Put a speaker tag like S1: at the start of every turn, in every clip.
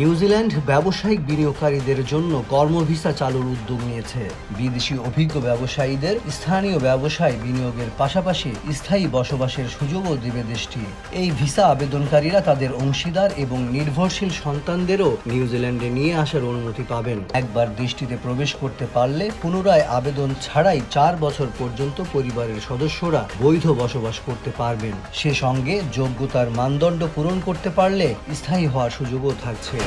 S1: New Zealand ব্যবসায়িক বিনিয়োগকারীদের জন্য কর্মভিসা চালুর উদ্যোগ নিয়েছে। বিদেশি অভিজ্ঞ ব্যবসায়ীদের স্থানীয় ব্যবসায় বিনিয়োগের পাশাপাশি স্থায়ী বসবাসের সুযোগও দেবে দেশটি। এই ভিসা আবেদনকারীরা তাদের অংশীদার এবং নির্ভরশীল সন্তানদেরও নিউজিল্যান্ডে নিয়ে আসার অনুমতি পাবেন। একবার দেশটিতে প্রবেশ করতে পারলে পুনরায় আবেদন ছাড়াই চার বছর পর্যন্ত পরিবারের সদস্যরা বৈধ বসবাস করতে পারবেন। সে সঙ্গে যোগ্যতার মানদণ্ড পূরণ করতে পারলে স্থায়ী হওয়ার সুযোগও থাকছে।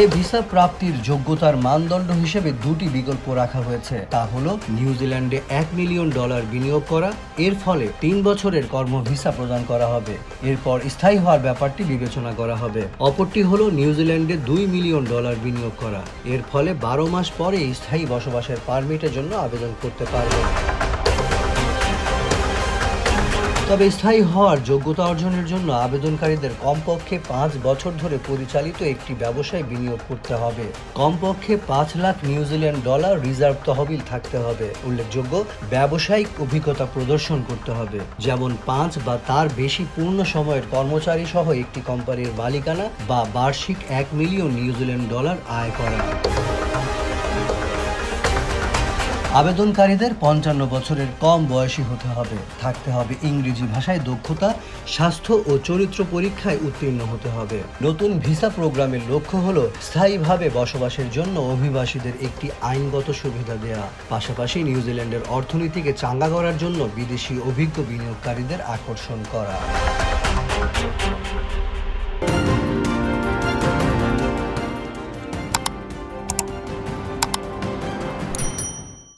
S1: এ ভিসা প্রাপ্তির যোগ্যতার মানদণ্ড হিসেবে দুটি বিকল্প রাখা হয়েছে। তা হল নিউজিল্যান্ডে এক মিলিয়ন ডলার বিনিয়োগ করা, এর ফলে তিন বছরের কর্ম ভিসা প্রদান করা হবে। এরপর স্থায়ী হওয়ার ব্যাপারটি বিবেচনা করা হবে। অপরটি হল নিউজিল্যান্ডে দুই মিলিয়ন ডলার বিনিয়োগ করা, এর ফলে বারো মাস পরে স্থায়ী বসবাসের পারমিটের জন্য আবেদন করতে পারবে তবে স্থায়ী হওয়ার যোগ্যতা অর্জনের জন্য আবেদনকারীদের কমপক্ষে পাঁচ বছর ধরে পরিচালিত একটি ব্যবসায় বিনিয়োগ করতে হবে। কমপক্ষে পাঁচ লাখ নিউজিল্যান্ড ডলার রিজার্ভ তহবিল থাকতে হবে। উল্লেখযোগ্য, ব্যবসায়িক অভিজ্ঞতা প্রদর্শন করতে হবে। যেমন পাঁচ বা তার বেশি পূর্ণ সময়ের কর্মচারী সহ একটি কোম্পানির মালিকানা বা বার্ষিক এক মিলিয়ন নিউজিল্যান্ড ডলার আয় করা। আবেদনকারীদের পঞ্চান্ন বছরের কম বয়সী হতে হবে। থাকতে হবে ইংরেজি ভাষায় দক্ষতা, স্বাস্থ্য ও চরিত্র পরীক্ষায় উত্তীর্ণ হতে হবে। নতুন ভিসা প্রোগ্রামের লক্ষ্য হল স্থায়ীভাবে বসবাসের জন্য অভিবাসীদের একটি আইনগত সুবিধা দেওয়া পাশাপাশি নিউজিল্যান্ডের অর্থনীতিকে চাঙ্গা করার জন্য বিদেশি অভিজ্ঞ বিনিয়োগকারীদের আকর্ষণ করা।